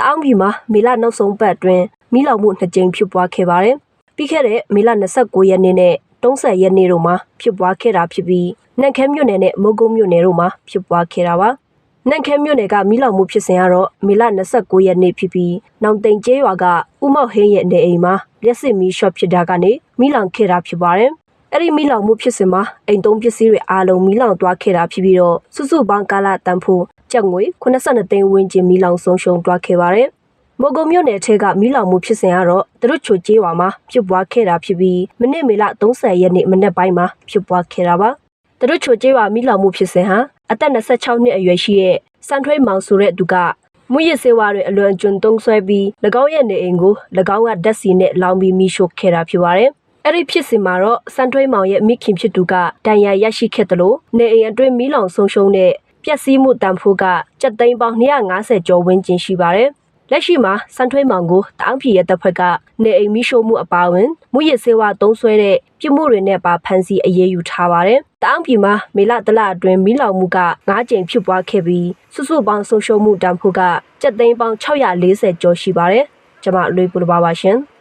တအောင်းပြည်မှာမေလနောက်ဆုံးပတ်အတွင်းမိလောင်မှုနှစ်ကြိမ်ဖြစ်ပွားခဲ့ပါတယ်။ပြီးခဲ့တဲ့မေလ29ရက်နေ့နဲ့30ရက်နေ့တို့မှာဖြစ်ပွားခဲ့တာဖြစ်ပြီးနန့်ခဲမြို့နယ်နဲ့မုတ်ကုတ်မြို့နယ်တို့မှာဖြစ်ပွားခဲ့တာပါ။နန့်ခဲမြို့နယ်ကမိလောင်မှုဖြစ်စဉ်ကတော့မေလ29ရက်နေ့ဖြစ်ပြီးနောင်တိန်ကျေးရွာကဥမောက်ဟင်းရဲ့နေအိမ်မှာလက်စစ်မီးရှော့ဖြစ်တာကနေမိလောင်ခဲ့တာဖြစ်ပါတယ်။ အဲ့ဒီမိလောင်မှုဖြစ်စဉ်မှာအိမ်သုံးပစ္စည်းတွေအားလုံးမိလောင်သွားခဲ့တာဖြစ်ပြီးတော့စုစုပေါင်းကာလတန်ဖိုးကျပ်ငွေ82သိန်းဝန်းကျင်မိလောင်ဆုံးရှုံးသွားခဲ့ပါတယ်။မိုးကုံမြို့နယ်ထဲကမိလောင်မှုဖြစ်စဉ်ကတော့သူတို့ချိုကျေးရွာမှာဖြစ်ပွားခဲ့တာဖြစ်ပြီးမနေ့မေလ30ရက်နေ့မနေ့ပိုင်းမှာဖြစ်ပွားခဲ့တာပါ။သူတို့ချိုကျေးရွာမိလောင်မှုဖြစ်စဉ်ဟာအသက်26နှစ်အရွယ်ရှိတဲ့စံထွေးမောင်ဆိုတဲ့သူကမူရစ်စေဝါတွေအလွန်ကျွန်းသုံးဆွဲပြီး၎င်းရဲ့နေအိမ်ကို၎င်းကဓာတ်စီနဲ့လောင်ပြီးမိရှို့ခဲ့တာဖြစ်ပါတယ်။ အဲ့ဒီဖြစ်စဉ်မှာတော့စံထွေးမောင်ရဲ့မိခင်ဖြစ်သူကဒဏ်ရာရရှိခဲ့တယ်လို့နေအိမ်အတွင်းမိလောင်ဆုံးရှုံးတဲ့ပျက်စီးမှုတန်ဖိုးကကျပ်သိန်းပေါင်း250ကျော်ဝန်းကျင်ရှိပါတယ်။လက်ရှိမှာစံထွေးမောင်ကိုတအောင်းပြည်ရဲ့တပ်ဖွဲ့ကနေအိမ်မိရှို့မှုအပါအဝင်မူရစ်စေဝါသုံးဆွဲတဲ့ပြစ်မှုတွေနဲ့ပါဖမ်းဆီးအရေးယူထားပါတယ်။တအောင်းပြည်မှာမေလတလအတွင်းမိလောင်မှုက9ကြိမ်ဖြစ်ပွားခဲ့ပြီးစုစုပေါင်းဆုံးရှုံးမှုတန်ဖိုးကကျပ်သိန်းပေါင်း640ကျော်ရှိပါတယ်။ကျွန်မလွေပူတပါပါရှင်။